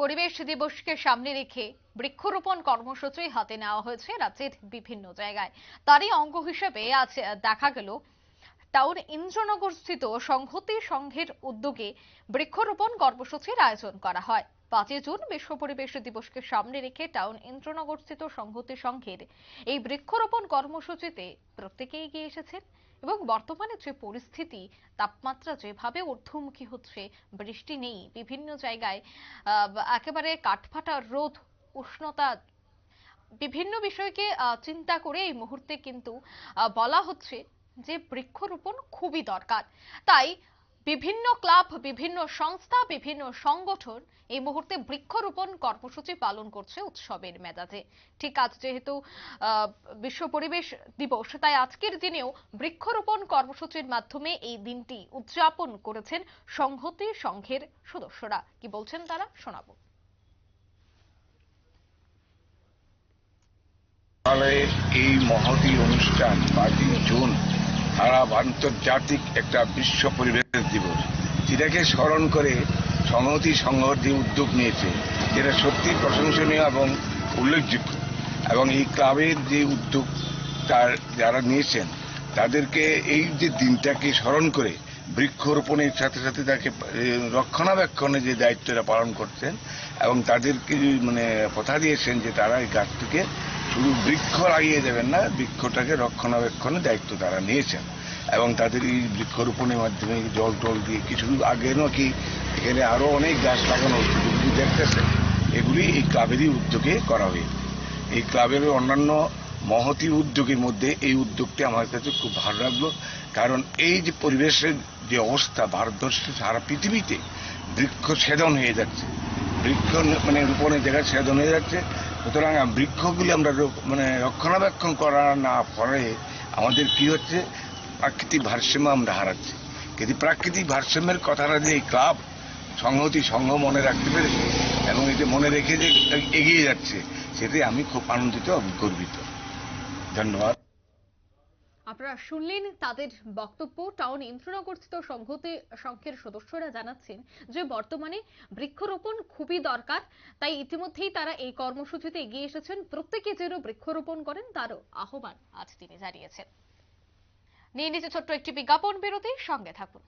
পরিবেশ দিবসকে সামনে রেখে বৃক্ষরোপণ কর্মসূচি হাতে নেওয়া হয়েছে রাজ্যের বিভিন্ন জায়গায়। তারই অঙ্গ হিসেবে আজ দেখা গেল টাউন ইন্দ্রনগর স্থিত সংহতি সংঘের উদ্যোগে বৃক্ষরোপণ কর্মসূচির আয়োজন করা হয়। পাঁচই জুন বিশ্ব পরিবেশ দিবসকে সামনে রেখে টাউন ইন্দ্রনগর স্থিত সংহতি সংঘের এই বৃক্ষরোপণ কর্মসূচিতে প্রত্যেকেই এগিয়ে এসেছেন। এবং বর্তমানে যে পরিস্থিতি, তাপমাত্রা যেভাবে ঊর্ধ্বমুখী হচ্ছে, বৃষ্টি নেই, বিভিন্ন জায়গায় একেবারে কাঠফাটা রোদ, উষ্ণতা, বিভিন্ন বিষয়কে চিন্তা করে এই মুহূর্তে কিন্তু বলা হচ্ছে যে বৃক্ষরোপণ খুবই দরকার। তাই বিভিন্ন ক্লাব, বিভিন্ন সংস্থা, বিভিন্ন সংগঠন এই মুহূর্তে বৃক্ষরোপণ কর্মসূচি পালন করছে উৎসবের মেজাজে। ঠিক আজ যেহেতু বিশ্ব পরিবেশ দিবস, তাই আজকের দিনেও বৃক্ষরোপণ কর্মসূচির মাধ্যমে এই দিনটি উদযাপন করেছেন সংহতি সংঘের সদস্যরা। কি বলছেন তারা, শোনাবো। এই মহতি অনুষ্ঠান পাঁচই জুন সারা আন্তর্জাতিক একটা বিশ্ব পরিবেশ দিবস। যেটাকে স্মরণ করে সংহতি সংহতি উদ্যোগ নিয়েছে। যেটা সত্যি প্রশংসনীয় এবং উল্লেখযোগ্য। এবং এই ক্লাবের যে উদ্যোগ তার যারা নিয়েছেন, তাদেরকে এই যে দিনটাকে স্মরণ করে বৃক্ষরোপণের সাথে সাথে তাকে এ, রক্ষণাবেক্ষণে যে দায়িত্বটা পালন করছেন এবং তাদেরকে মানে কথা দিয়েছেন যে তারা এই গাছটিকে শুধু বৃক্ষ লাগিয়ে দেবেন না বৃক্ষটাকে রক্ষণাবেক্ষণের দায়িত্ব তারা নিয়েছেন। এবং তাদের এই বৃক্ষরোপণের মাধ্যমে জল টল দিয়ে কিছু আগে নাকি এখানে আরও অনেক গাছ লাগানো যেগুলি দেখতেছেন এগুলি এই ক্লাবেরই উদ্যোগে করা হয়েছে। এই ক্লাবের অন্যান্য মহতি উদ্যোগের মধ্যে এই উদ্যোগটি আমার কাছে খুব ভালো লাগল। কারণ এই যে পরিবেশের যে অবস্থা ভারতবর্ষে সারা পৃথিবীতে বৃক্ষ ছেদন হয়ে যাচ্ছে। বৃক্ষ মানে রোপণের জায়গায় ছেদন হয়ে যাচ্ছে। সুতরাং বৃক্ষগুলি আমরা মানে রক্ষণাবেক্ষণ করা না করে আমাদের কি হচ্ছে? প্রাকৃতিক ভারসাম্য আমরা হারাচ্ছি। কিন্তু প্রাকৃতিক ভারসাম্যের কথাটা যে এই ক্লাব সংহতি সংঘ মনে রাখতে পেরেছে এবং যে মনে রেখে যে এগিয়ে যাচ্ছে সেটাই আমি খুব আনন্দিত এবং গর্বিত। ধন্যবাদ। আপনারা শুনলেন তাদের বক্তব্য। টাউন ইন্দ্রনগর স্থিত সংহতি সংঘের সদস্যরা জানাচ্ছেন যে বর্তমানে বৃক্ষরোপণ খুবই দরকার, তাই ইতিমধ্যেই তারা এই কর্মসূচিতে এগিয়ে এসেছেন। প্রত্যেকে যেন বৃক্ষরোপণ করেন, তারও আহ্বান আজ তিনি জানিয়েছেন। নিয়ে নিচে ছোট্ট একটি বিজ্ঞাপন বিরতি, সঙ্গে থাকুন।